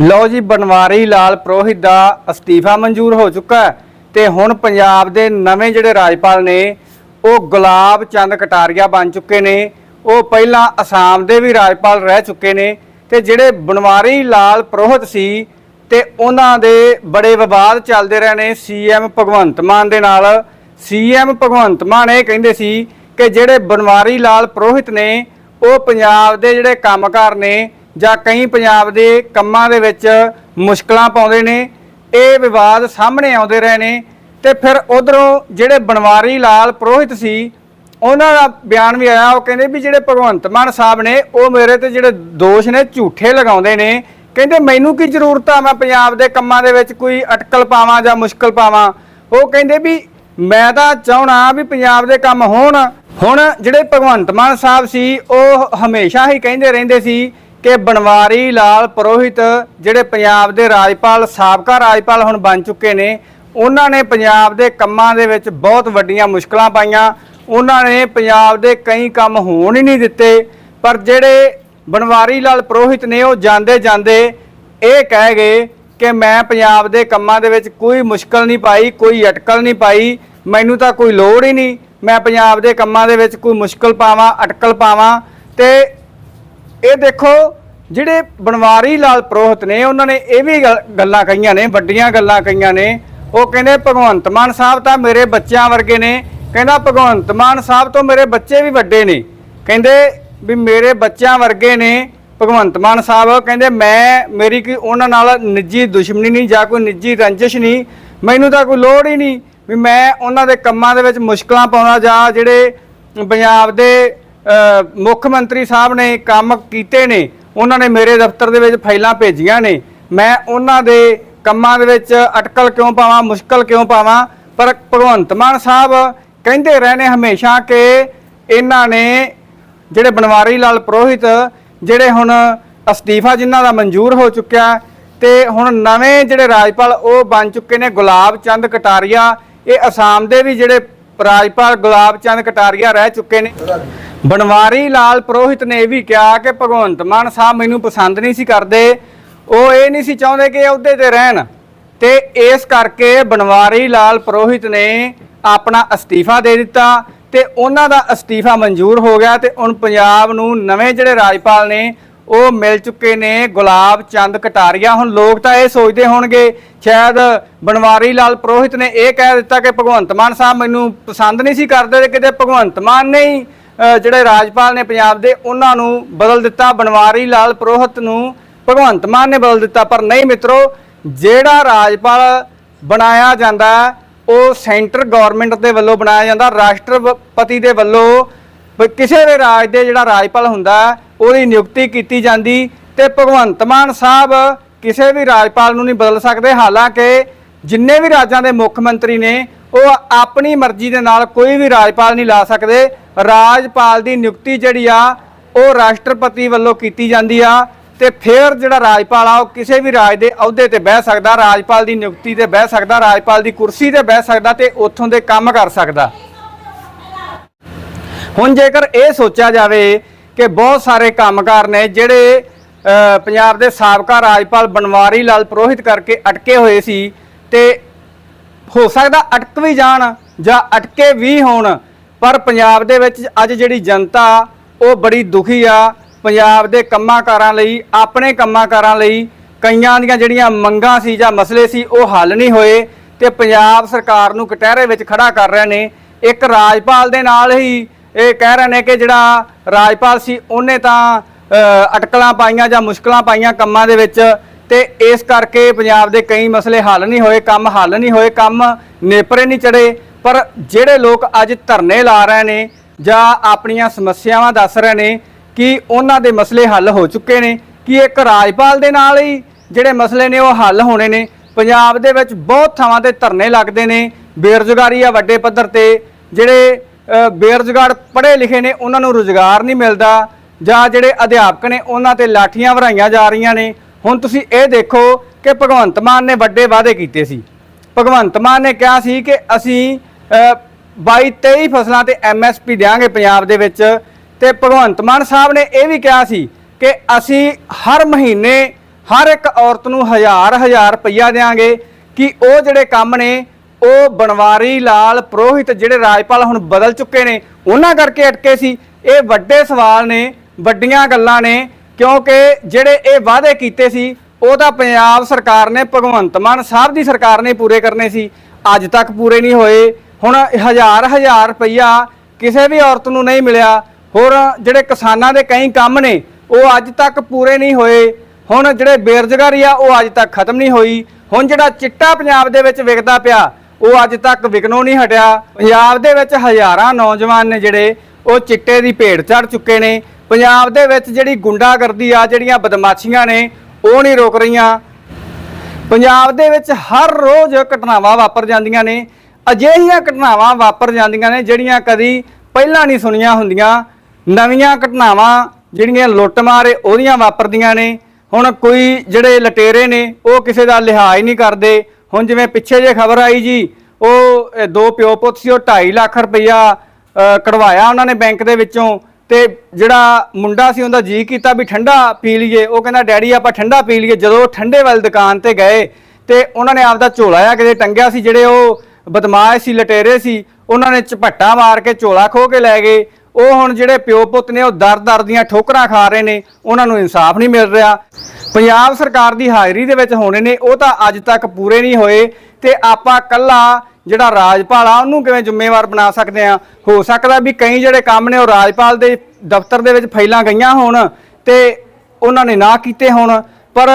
ਲਓ ਜੀ, ਬਨਵਾਰੀ ਲਾਲ ਪ੍ਰੋਹਿਤ ਦਾ ਅਸਤੀਫਾ ਮਨਜ਼ੂਰ ਹੋ ਚੁੱਕਾ ਹੈ ਤੇ ਹੁਣ ਪੰਜਾਬ ਦੇ ਨਵੇਂ ਜਿਹੜੇ ਰਾਜਪਾਲ ਨੇ, ਉਹ ਗੁਲਾਬ ਚੰਦ ਕਟਾਰੀਆ ਬਣ ਚੁੱਕੇ ਨੇ। ਉਹ ਪਹਿਲਾਂ ਅਸਾਮ ਦੇ ਵੀ ਰਾਜਪਾਲ ਰਹਿ ਚੁੱਕੇ ਨੇ ਤੇ ਜਿਹੜੇ ਬਨਵਾਰੀ ਲਾਲ ਪ੍ਰੋਹਿਤ ਸੀ ਤੇ ਉਹਨਾਂ ਦੇ ਬੜੇ ਵਿਵਾਦ ਚੱਲਦੇ ਰਹੇ ਨੇ ਸੀਐਮ ਭਗਵੰਤ ਮਾਨ ਦੇ ਨਾਲ। ਸੀਐਮ ਭਗਵੰਤ ਮਾਨ ਇਹ ਕਹਿੰਦੇ ਸੀ ਕਿ ਜਿਹੜੇ ਬਨਵਾਰੀ ਲਾਲ ਪ੍ਰੋਹਿਤ ਨੇ, ਉਹ ਪੰਜਾਬ ਦੇ ਜਿਹੜੇ ਕੰਮਕਾਰ ਨੇ ਜਾਂ ਕਈ ਪੰਜਾਬ ਦੇ ਕੰਮਾਂ ਦੇ ਵਿੱਚ ਮੁਸ਼ਕਲਾਂ ਪਾਉਂਦੇ ਨੇ, ਇਹ ਵਿਵਾਦ ਸਾਹਮਣੇ ਆਉਂਦੇ ਰਹੇ ਨੇ ਤੇ ਫਿਰ ਉਧਰੋਂ ਜਿਹੜੇ ਬਨਵਾਰੀ ਲਾਲ ਪ੍ਰੋਹਿਤ ਸੀ, ਉਹਨਾਂ ਦਾ ਬਿਆਨ ਵੀ ਆਇਆ, ਉਹ ਕਹਿੰਦੇ ਵੀ ਜਿਹੜੇ ਭਗਵੰਤ ਮਾਨ ਸਾਹਿਬ ਨੇ, ਉਹ ਮੇਰੇ ਤੇ ਜਿਹੜੇ ਦੋਸ਼ ਨੇ, ਝੂਠੇ ਲਗਾਉਂਦੇ ਨੇ। ਕਹਿੰਦੇ ਮੈਨੂੰ ਕੀ ਜ਼ਰੂਰਤ ਆ ਮੈਂ ਪੰਜਾਬ ਦੇ ਕੰਮਾਂ ਦੇ ਵਿੱਚ ਕੋਈ ਅਟਕਲ ਪਾਵਾਂ ਜਾਂ ਮੁਸ਼ਕਲ ਪਾਵਾਂ? ਉਹ ਕਹਿੰਦੇ ਵੀ ਮੈਂ ਤਾਂ ਚਾਹਣਾ ਵੀ ਪੰਜਾਬ ਦੇ ਕੰਮ ਹੋਣ। ਹੁਣ ਜਿਹੜੇ ਭਗਵੰਤ ਮਾਨ ਸਾਹਿਬ ਸੀ, ਉਹ ਹਮੇਸ਼ਾ ਹੀ ਕਹਿੰਦੇ ਰਹਿੰਦੇ ਸੀ ਕਿ ਬਨਵਾਰੀ ਲਾਲ ਪ੍ਰੋਹਿਤ ਜਿਹੜੇ ਪੰਜਾਬ ਦੇ ਰਾਜਪਾਲ, ਸਾਬਕਾ ਰਾਜਪਾਲ ਹੁਣ ਬਣ ਚੁੱਕੇ ਨੇ, ਉਹਨਾਂ ਨੇ ਪੰਜਾਬ ਦੇ ਕੰਮਾਂ ਦੇ ਵਿੱਚ ਬਹੁਤ ਵੱਡੀਆਂ ਮੁਸ਼ਕਲਾਂ ਪਾਈਆਂ। ਉਹਨਾਂ ਨੇ ਪੰਜਾਬ ਦੇ ਕਈ ਕੰਮ ਹੋਣ ਹੀ ਨਹੀਂ ਦਿੱਤੇ, ਪਰ ਜਿਹੜੇ ਬਨਵਾਰੀ ਲਾਲ ਪ੍ਰੋਹਿਤ ਨੇ ਉਹ ਜਾਂਦੇ ਜਾਂਦੇ ਇਹ ਕਹਿ ਗਏ ਕਿ ਮੈਂ ਪੰਜਾਬ ਦੇ ਕੰਮਾਂ ਦੇ ਵਿੱਚ ਕੋਈ ਮੁਸ਼ਕਲ ਨਹੀਂ ਪਾਈ, ਕੋਈ ਅਟਕਲ ਨਹੀਂ ਪਾਈ, ਮੈਨੂੰ ਤਾਂ ਕੋਈ ਲੋੜ ਹੀ ਨਹੀਂ। ਮੈਂ ਪੰਜਾਬ ਦੇ ਕੰਮਾਂ ਦੇ ਵਿੱਚ ਕੋਈ ਮੁਸ਼ਕਲ ਪਾਵਾਂ, ਅਟਕਲ ਪਾਵਾਂ ਤੇ ਇਹ ਦੇਖੋ, ਜਿਹੜੇ ਬਨਵਾਰੀ ਲਾਲ ਪ੍ਰੋਹਿਤ ਨੇ, ਉਹਨਾਂ ਨੇ ਇਹ ਵੀ ਗੱਲਾਂ ਕਹੀਆਂ ਨੇ, ਵੱਡੀਆਂ ਗੱਲਾਂ ਕਹੀਆਂ ਨੇ। ਉਹ ਕਹਿੰਦੇ, ਭਗਵੰਤ ਮਾਨ ਸਾਹਿਬ ਤਾਂ ਮੇਰੇ ਬੱਚਿਆਂ ਵਰਗੇ ਨੇ। ਕਹਿੰਦਾ, ਭਗਵੰਤ ਮਾਨ ਸਾਹਿਬ ਤੋਂ ਮੇਰੇ ਬੱਚੇ ਵੀ ਵੱਡੇ ਨੇ। ਕਹਿੰਦੇ ਵੀ ਮੇਰੇ ਬੱਚਿਆਂ ਵਰਗੇ ਨੇ, ਭਗਵੰਤ ਮਾਨ ਸਾਹਿਬ। ਕਹਿੰਦੇ, ਮੈਂ, ਮੇਰੀ ਕੋਈ ਉਹਨਾਂ ਨਾਲ ਨਿੱਜੀ ਦੁਸ਼ਮਣੀ ਨਹੀਂ, ਜਾਂ ਕੋਈ ਨਿੱਜੀ ਰੰਜਿਸ਼ ਨਹੀਂ। ਮੈਨੂੰ ਤਾਂ ਕੋਈ ਲੋੜ ਹੀ ਨਹੀਂ ਵੀ ਮੈਂ ਉਹਨਾਂ ਦੇ ਕੰਮਾਂ ਦੇ ਵਿੱਚ ਮੁਸ਼ਕਲਾਂ ਪਾਉਣਾ ਜਾਂ ਜਿਹੜੇ ਪੰਜਾਬ ਦੇ ਮੁੱਖ ਮੰਤਰੀ ਸਾਹਿਬ ਨੇ ਕੰਮ ਕੀਤੇ ਨੇ, ਉਹਨਾਂ ਨੇ ਮੇਰੇ ਦਫ਼ਤਰ ਦੇ ਵਿੱਚ ਫਾਈਲਾਂ ਭੇਜੀਆਂ ਨੇ। ਮੈਂ ਉਹਨਾਂ ਦੇ ਕੰਮਾਂ ਦੇ ਵਿੱਚ ਅਟਕਲ ਕਿਉਂ ਪਾਵਾਂ, ਮੁਸ਼ਕਲ ਕਿਉਂ ਪਾਵਾਂ? ਪਰ ਭਗਵੰਤ ਮਾਨ ਸਾਹਿਬ ਕਹਿੰਦੇ ਰਹੇ ਨੇ ਹਮੇਸ਼ਾ ਕਿ ਇਹਨਾਂ ਨੇ ਜਿਹੜੇ ਬਨਵਾਰੀ ਲਾਲ ਪ੍ਰੋਹਿਤ, ਜਿਹੜੇ ਹੁਣ ਅਸਤੀਫਾ ਜਿਨ੍ਹਾਂ ਦਾ ਮਨਜ਼ੂਰ ਹੋ ਚੁੱਕਿਆ ਤੇ ਹੁਣ ਨਵੇਂ ਜਿਹੜੇ ਰਾਜਪਾਲ ਉਹ ਬਣ ਚੁੱਕੇ ਨੇ, ਗੁਲਾਬ ਚੰਦ ਕਟਾਰੀਆ। ਇਹ ਅਸਾਮ ਦੇ ਵੀ ਜਿਹੜੇ ਰਾਜਪਾਲ ਗੁਲਾਬ ਚੰਦ ਕਟਾਰੀਆ ਰਹਿ ਚੁੱਕੇ ਨੇ। ਬਨਵਾਰੀ ਲਾਲ ਪ੍ਰੋਹਿਤ ਨੇ ਇਹ ਵੀ ਕਿਹਾ ਕਿ ਭਗਵੰਤ ਮਾਨ ਸਾਹਿਬ ਮੈਨੂੰ ਪਸੰਦ ਨਹੀਂ ਸੀ ਕਰਦੇ। ਉਹ ਇਹ ਨਹੀਂ ਸੀ ਚਾਹੁੰਦੇ ਕਿ ਅਹੁਦੇ ਤੇ ਰਹਿਣ। ਤੇ ਇਸ ਕਰਕੇ ਬਨਵਾਰੀ ਲਾਲ ਪ੍ਰੋਹਿਤ ਨੇ ਆਪਣਾ ਅਸਤੀਫਾ ਦੇ ਦਿੱਤਾ ਤੇ ਉਹਨਾਂ ਦਾ ਅਸਤੀਫਾ ਮਨਜ਼ੂਰ ਹੋ ਗਿਆ ਤੇ ਹੁਣ ਪੰਜਾਬ ਨੂੰ ਨਵੇਂ ਜਿਹੜੇ ਰਾਜਪਾਲ ਨੇ, ਉਹ ਮਿਲ ਚੁੱਕੇ ਨੇ ਗੁਲਾਬ ਚੰਦ ਕਟਾਰੀਆ। ਹੁਣ ਲੋਕ ਤਾਂ ਇਹ ਸੋਚਦੇ ਹੋਣਗੇ, ਸ਼ਾਇਦ ਬਨਵਾਰੀ ਲਾਲ ਪ੍ਰੋਹਿਤ ਨੇ ਇਹ ਕਹਿ ਦਿੱਤਾ ਕਿ ਭਗਵੰਤ ਮਾਨ ਸਾਹਿਬ ਮੈਨੂੰ ਪਸੰਦ ਨਹੀਂ ਸੀ ਕਰਦੇ ਤੇ ਕਿਤੇ ਭਗਵੰਤ ਮਾਨ ਨੇ ਹੀ ਜਿਹੜੇ ਰਾਜਪਾਲ ਨੇ ਪੰਜਾਬ ਦੇ, ਉਹਨਾਂ ਨੂੰ ਬਦਲ ਦਿੱਤਾ। ਬਨਵਾਰੀ ਲਾਲ ਪ੍ਰੋਹਤ ਨੂੰ ਭਗਵੰਤ ਮਾਨ ਨੇ ਬਦਲ ਦਿੱਤਾ। ਪਰ ਨਹੀਂ ਮਿੱਤਰੋ, ਜਿਹੜਾ ਰਾਜਪਾਲ ਬਣਾਇਆ ਜਾਂਦਾ, ਉਹ ਸੈਂਟਰ ਗਵਰਨਮੈਂਟ ਦੇ ਵੱਲੋਂ ਬਣਾਇਆ ਜਾਂਦਾ। ਰਾਸ਼ਟਰਪਤੀ ਦੇ ਵੱਲੋਂ ਕਿਸੇ ਵੀ ਰਾਜ ਦੇ ਜਿਹੜਾ ਰਾਜਪਾਲ ਹੁੰਦਾ, ਉਹਦੀ ਨਿਯੁਕਤੀ ਕੀਤੀ ਜਾਂਦੀ ਤੇ ਭਗਵੰਤ ਮਾਨ ਸਾਹਿਬ ਕਿਸੇ ਵੀ ਰਾਜਪਾਲ ਨੂੰ ਨਹੀਂ ਬਦਲ ਸਕਦੇ। ਹਾਲਾਂਕਿ ਜਿੰਨੇ ਵੀ ਰਾਜਾਂ ਦੇ ਮੁੱਖ ਮੰਤਰੀ ਨੇ, ਉਹ ਆਪਣੀ ਮਰਜ਼ੀ ਦੇ ਨਾਲ ਕੋਈ ਵੀ ਰਾਜਪਾਲ ਨਹੀਂ ਲਾ ਸਕਦੇ। ਰਾਜਪਾਲ ਦੀ ਨਿਯੁਕਤੀ ਜਿਹੜੀ ਆ, ਉਹ ਰਾਸ਼ਟਰਪਤੀ ਵੱਲੋਂ ਕੀਤੀ ਜਾਂਦੀ ਆ ਤੇ ਫਿਰ ਜਿਹੜਾ ਰਾਜਪਾਲ ਆ, ਉਹ ਕਿਸੇ ਵੀ ਰਾਜ ਦੇ ਅਹੁਦੇ ਤੇ ਬਹਿ ਸਕਦਾ, ਰਾਜਪਾਲ ਦੀ ਨਿਯੁਕਤੀ ਤੇ ਬਹਿ ਸਕਦਾ, ਰਾਜਪਾਲ ਦੀ ਕੁਰਸੀ ਤੇ ਬਹਿ ਸਕਦਾ ਤੇ ਉੱਥੋਂ ਦੇ ਕੰਮ ਕਰ ਸਕਦਾ। ਹੁਣ ਜੇਕਰ ਇਹ ਸੋਚਿਆ ਜਾਵੇ ਕਿ ਬਹੁਤ ਸਾਰੇ ਕੰਮਕਾਰ ਨੇ ਜਿਹੜੇ ਪੰਜਾਬ ਦੇ ਸਾਬਕਾ ਰਾਜਪਾਲ ਬਨਵਾਰੀ ਲਾਲ ਪ੍ਰੋਹਿਤ ਕਰਕੇ ਅਟਕੇ ਹੋਏ ਸੀ ਤੇ ਹੋ ਸਕਦਾ ਅਟਕ ਵੀ ਜਾਣ ਜਾਂ ਅਟਕੇ ਵੀ ਹੋਣ ਪਰ ਪੰਜਾਬ ਦੇ ਵਿੱਚ ਅੱਜ ਜਿਹੜੀ ਜਨਤਾ ਉਹ ਬੜੀ ਦੁਖੀ ਆ। ਪੰਜਾਬ ਦੇ ਕੰਮਾਂਕਾਰਾਂ ਲਈ, ਆਪਣੇ ਕੰਮਾਂਕਾਰਾਂ ਲਈ ਕਈਆਂ ਦੀਆਂ ਜਿਹੜੀਆਂ ਮੰਗਾਂ ਸੀ ਜਾਂ ਮਸਲੇ ਸੀ ਉਹ ਹੱਲ ਨਹੀਂ ਹੋਏ ਤੇ ਪੰਜਾਬ ਸਰਕਾਰ ਨੂੰ ਕਟਹਿਰੇ ਵਿੱਚ ਖੜਾ ਕਰ ਰਹੇ ਨੇ। ਇੱਕ ਰਾਜਪਾਲ ਦੇ ਨਾਲ ਹੀ ਇਹ ਕਹਿ ਰਹੇ ਨੇ ਕਿ ਜਿਹੜਾ ਰਾਜਪਾਲ ਸੀ, ਉਹਨੇ ਤਾਂ ਅਟਕਲਾਂ ਪਾਈਆਂ ਜਾਂ ਮੁਸ਼ਕਲਾਂ ਪਾਈਆਂ ਕੰਮਾਂ ਦੇ ਵਿੱਚ ਤੇ ਇਸ ਕਰਕੇ ਪੰਜਾਬ ਦੇ ਕਈ ਮਸਲੇ ਹੱਲ ਨਹੀਂ ਹੋਏ, ਕੰਮ ਹੱਲ ਨਹੀਂ ਹੋਏ, ਕੰਮ ਨੇਪਰੇ ਨਹੀਂ ਚੜੇ ਪਰ ਜਿਹੜੇ ਲੋਕ ਅੱਜ ਧਰਨੇ ਲਾ ਰਹੇ ਨੇ ਜਾਂ ਆਪਣੀਆਂ ਸਮੱਸਿਆਵਾਂ ਦੱਸ ਰਹੇ ਨੇ ਕਿ ਉਹਨਾਂ ਦੇ ਮਸਲੇ ਹੱਲ ਹੋ ਚੁੱਕੇ ਨੇ, ਕਿ ਇੱਕ ਰਾਜਪਾਲ ਦੇ ਨਾਲ ਹੀ ਜਿਹੜੇ ਮਸਲੇ ਨੇ ਉਹ ਹੱਲ ਹੋਣੇ ਨੇ। ਪੰਜਾਬ ਦੇ ਵਿੱਚ ਬਹੁਤ ਥਾਵਾਂ ਤੇ ਧਰਨੇ ਲੱਗਦੇ ਨੇ। ਬੇਰੁਜ਼ਗਾਰੀ ਆ ਵੱਡੇ ਪੱਧਰ ਤੇ। ਜਿਹੜੇ ਬੇਰੁਜ਼ਗਾਰ ਪੜ੍ਹੇ ਲਿਖੇ ਨੇ, ਉਹਨਾਂ ਨੂੰ ਰੁਜ਼ਗਾਰ ਨਹੀਂ ਮਿਲਦਾ। ਜਾਂ ਜਿਹੜੇ ਅਧਿਆਪਕ ਨੇ, ਉਹਨਾਂ ਤੇ ਲਾਠੀਆਂ ਵਰਾਈਆਂ ਜਾ ਰਹੀਆਂ ਨੇ। ਹੁਣ ਤੁਸੀਂ ਇਹ ਦੇਖੋ ਕਿ ਭਗਵੰਤ ਮਾਨ ਨੇ ਵੱਡੇ ਵਾਅਦੇ ਕੀਤੇ ਸੀ। ਭਗਵੰਤ ਮਾਨ ਨੇ ਕਿਹਾ ਸੀ ਕਿ ਅਸੀਂ 22 23 ਫਸਲਾਂ ਤੇ ਐਮਐਸਪੀ ਦੇਾਂਗੇ ਪੰਜਾਬ ਦੇ ਵਿੱਚ। ਤੇ ਭਗਵੰਤ ਮਾਨ ਸਾਹਿਬ ਨੇ ਇਹ ਵੀ ਕਿਹਾ ਸੀ ਕਿ ਅਸੀਂ ਹਰ ਮਹੀਨੇ ਹਰ ਇੱਕ ਔਰਤ ਨੂੰ ਹਜ਼ਾਰ ਹਜ਼ਾਰ ਰੁਪਈਆ ਦੇਾਂਗੇ ਕਿ ਉਹ ਜਿਹੜੇ ਕੰਮ ਨੇ, ਉਹ ਬਨਵਾਰੀ ਲਾਲ ਪ੍ਰੋਹਿਤ ਜਿਹੜੇ ਰਾਜਪਾਲ ਹੁਣ ਬਦਲ ਚੁੱਕੇ ਨੇ, ਉਹਨਾਂ ਕਰਕੇ ਅਟਕੇ ਸੀ। ਇਹ ਵੱਡੇ ਸਵਾਲ ਨੇ, ਵੱਡੀਆਂ ਗੱਲਾਂ ਨੇ, ਕਿਉਂਕਿ ਜਿਹੜੇ ਇਹ ਵਾਅਦੇ ਕੀਤੇ ਸੀ, ਉਹ ਤਾਂ ਪੰਜਾਬ ਸਰਕਾਰ ਨੇ, ਭਗਵੰਤ ਮਾਨ ਸਾਹਿਬ ਦੀ ਸਰਕਾਰ ਨੇ ਪੂਰੇ ਕਰਨੇ ਸੀ। ਅੱਜ ਤੱਕ ਪੂਰੇ ਨਹੀਂ ਹੋਏ। ਹੁਣ ਹਜ਼ਾਰ ਹਜ਼ਾਰ ਰੁਪਈਆ ਕਿਸੇ ਵੀ ਔਰਤ ਨੂੰ ਨਹੀਂ ਮਿਲਿਆ। ਹੋਰ ਜਿਹੜੇ ਕਿਸਾਨਾਂ ਦੇ ਕਈ ਕੰਮ ਨੇ, ਉਹ ਅੱਜ ਤੱਕ ਪੂਰੇ ਨਹੀਂ ਹੋਏ। ਹੁਣ ਜਿਹੜੇ ਬੇਰੁਜ਼ਗਾਰੀ ਆ, ਉਹ ਅੱਜ ਤੱਕ ਖਤਮ ਨਹੀਂ ਹੋਈ। ਹੁਣ ਜਿਹੜਾ ਚਿੱਟਾ ਪੰਜਾਬ ਦੇ ਵਿੱਚ ਵਿਕਦਾ ਪਿਆ, ਉਹ ਅੱਜ ਤੱਕ ਵਿਕਣੋਂ ਨਹੀਂ ਹਟਿਆ। ਪੰਜਾਬ ਦੇ ਵਿੱਚ ਹਜ਼ਾਰਾਂ ਨੌਜਵਾਨ ਨੇ ਜਿਹੜੇ, ਉਹ ਚਿੱਟੇ ਦੀ ਭੇਡ ਚੜ ਚੁੱਕੇ ਨੇ। ਪੰਜਾਬ ਦੇ ਵਿੱਚ ਜਿਹੜੀ ਗੁੰਡਾਗਰਦੀ ਆ, ਜਿਹੜੀਆਂ ਬਦਮਾਸ਼ੀਆਂ ਨੇ, ਉਹ ਨਹੀਂ ਰੁਕ ਰਹੀਆਂ। ਪੰਜਾਬ ਦੇ ਵਿੱਚ ਹਰ ਰੋਜ਼ ਘਟਨਾਵਾਂ ਵਾਪਰ ਜਾਂਦੀਆਂ ਨੇ। ਅਜਿਹੀਆਂ ਘਟਨਾਵਾਂ ਵਾਪਰ ਜਾਂਦੀਆਂ ਨੇ ਜਿਹੜੀਆਂ ਕਦੀ ਪਹਿਲਾਂ ਨਹੀਂ ਸੁਣੀਆਂ ਹੁੰਦੀਆਂ। ਨਵੀਆਂ ਘਟਨਾਵਾਂ ਜਿਹੜੀਆਂ ਲੁੱਟਮਾਰੇ ਉਹਦੀਆਂ ਵਾਪਰਦੀਆਂ ਨੇ। ਹੁਣ ਕੋਈ ਜਿਹੜੇ ਲਟੇਰੇ ਨੇ, ਉਹ ਕਿਸੇ ਦਾ ਲਿਹਾਜ਼ ਨਹੀਂ ਕਰਦੇ। ਹੁਣ ਜਿਵੇਂ ਪਿੱਛੇ ਜੇ ਖਬਰ ਆਈ ਜੀ, ਉਹ ਦੋ ਪਿਓ ਪੁੱਤ ਸੀ, ਉਹ 2.5 ਲੱਖ ਰੁਪਈਆ ਕਢਵਾਇਆ ਉਹਨਾਂ ਨੇ ਬੈਂਕ ਦੇ ਵਿੱਚੋਂ। ਤੇ ਜਿਹੜਾ ਮੁੰਡਾ ਸੀ, ਉਹਦਾ ਜੀ ਕੀਤਾ ਵੀ ਠੰਡਾ ਪੀ ਲਈਏ। ਉਹ ਕਹਿੰਦਾ, ਡੈਡੀ, ਆਪਾਂ ਠੰਡਾ ਪੀ ਲਈਏ। ਜਦੋਂ ਉਹ ਠੰਡੇ ਵਾਲੀ ਦੁਕਾਨ ਤੇ ਗਏ, ਤੇ ਉਹਨਾਂ ਨੇ ਆਪਦਾ ਝੋਲਾ ਆ ਕਿਤੇ ਟੰਗਿਆ ਸੀ, ਜਿਹੜੇ ਉਹ ਬਦਮਾਸ਼ ਸੀ, ਲਟੇਰੇ ਸੀ, ਉਹਨਾਂ ਨੇ ਝਪੱਟਾ ਮਾਰ ਕੇ ਝੋਲਾ ਖੋ ਕੇ ਲੈ ਗਏ। ਉਹ ਹੁਣ ਜਿਹੜੇ ਪਿਓ ਪੁੱਤ ਨੇ, ਉਹ ਦਰ ਦਰ ਦੀਆਂ ਠੋਕਰਾਂ ਖਾ ਰਹੇ ਨੇ, ਉਹਨਾਂ ਨੂੰ ਇਨਸਾਫ ਨਹੀਂ ਮਿਲ ਰਿਹਾ। ਪੰਜਾਬ ਸਰਕਾਰ ਦੀ ਹਾਜ਼ਰੀ ਦੇ ਵਿੱਚ ਹੋਣੇ ਨੇ, ਉਹ ਤਾਂ ਅੱਜ ਤੱਕ ਪੂਰੇ ਨਹੀਂ ਹੋਏ ਤੇ ਆਪਾਂ ਕੱਲਾ ਜਿਹੜਾ ਰਾਜਪਾਲ ਆ, ਉਹਨੂੰ ਕਿਵੇਂ ਜ਼ਿੰਮੇਵਾਰ ਬਣਾ ਸਕਦੇ ਆ ਹੋ ਸਕਦਾ ਵੀ ਕਈ ਜਿਹੜੇ ਕੰਮ ਨੇ, ਉਹ ਰਾਜਪਾਲ ਦੇ ਦਫ਼ਤਰ ਦੇ ਵਿੱਚ ਫਾਈਲਾਂ ਗਈਆਂ ਹੋਣ ਤੇ ਉਹਨਾਂ ਨੇ ਨਾ ਕੀਤੇ ਹੋਣ, ਪਰ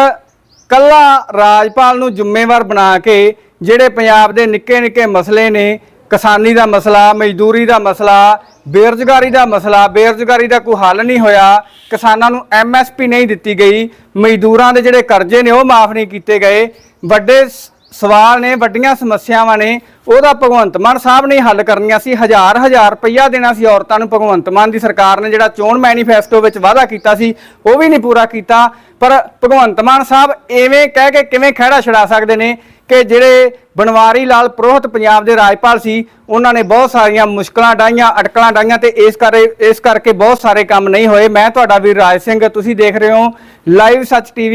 ਕੱਲਾ ਰਾਜਪਾਲ ਨੂੰ ਜ਼ਿੰਮੇਵਾਰ ਬਣਾ ਕੇ ਜਿਹੜੇ ਪੰਜਾਬ ਦੇ ਨਿੱਕੇ ਨਿੱਕੇ ਮਸਲੇ ਨੇ, ਕਿਸਾਨੀ ਦਾ ਮਸਲਾ, ਮਜ਼ਦੂਰੀ ਦਾ ਮਸਲਾ, ਬੇਰੁਜ਼ਗਾਰੀ ਦਾ ਮਸਲਾ, ਬੇਰੁਜ਼ਗਾਰੀ ਦਾ ਕੋਈ ਹੱਲ ਨਹੀਂ ਹੋਇਆ, ਕਿਸਾਨਾਂ ਨੂੰ ਐਮਐਸਪੀ ਨਹੀਂ ਦਿੱਤੀ ਗਈ, ਮਜ਼ਦੂਰਾਂ ਦੇ ਜਿਹੜੇ ਕਰਜ਼ੇ ਨੇ ਉਹ ਮਾਫ ਨਹੀਂ ਕੀਤੇ ਗਏ, ਵੱਡੇ ਸ- ਸਵਾਲ ਨੇ, ਵੱਡੀਆਂ ਸਮੱਸਿਆਵਾਂ ਨੇ, ਉਹਦਾ ਭਗਵੰਤ ਮਾਨ ਸਾਹਿਬ ਨੇ ਹੱਲ ਕਰਨੀਆਂ ਸੀ, ਹਜ਼ਾਰ ਹਜ਼ਾਰ ਰੁਪਈਆ ਦੇਣਾ ਸੀ ਔਰਤਾਂ ਨੂੰ, ਭਗਵੰਤ ਮਾਨ ਦੀ ਸਰਕਾਰ ਨੇ ਜਿਹੜਾ ਚੋਣ ਮੈਨੀਫੈਸਟੋ ਵਿੱਚ ਵਾਅਦਾ ਕੀਤਾ ਸੀ, ਉਹ ਵੀ ਨਹੀਂ ਪੂਰਾ ਕੀਤਾ, ਪਰ ਭਗਵੰਤ ਮਾਨ ਸਾਹਿਬ ਐਵੇਂ ਕਹਿ ਕੇ ਕਿਵੇਂ ਖਹਿੜਾ ਛਡਾ ਸਕਦੇ ਨੇ ਕਿ ਜਿਹੜੇ ਬਨਵਾਰੀ ਲਾਲ ਪ੍ਰੋਹਤ ਪੰਜਾਬ ਦੇ ਰਾਜਪਾਲ ਸੀ, ਉਹਨਾਂ ਨੇ ਬਹੁਤ ਸਾਰੀਆਂ ਮੁਸ਼ਕਲਾਂ ਡਾਈਆਂ, ਅਟਕਲਾਂ ਡਾਈਆਂ ਤੇ ਇਸ ਕਰੇ, ਇਸ ਕਰਕੇ ਬਹੁਤ ਸਾਰੇ ਕੰਮ ਨਹੀਂ ਹੋਏ। ਮੈਂ ਤੁਹਾਡਾ ਵੀਰ ਰਾਜ ਸਿੰਘ, ਤੁਸੀਂ ਦੇਖ ਰਹੇ ਹੋ ਲਾਈਵ ਸੱਚ ਟੀਵੀ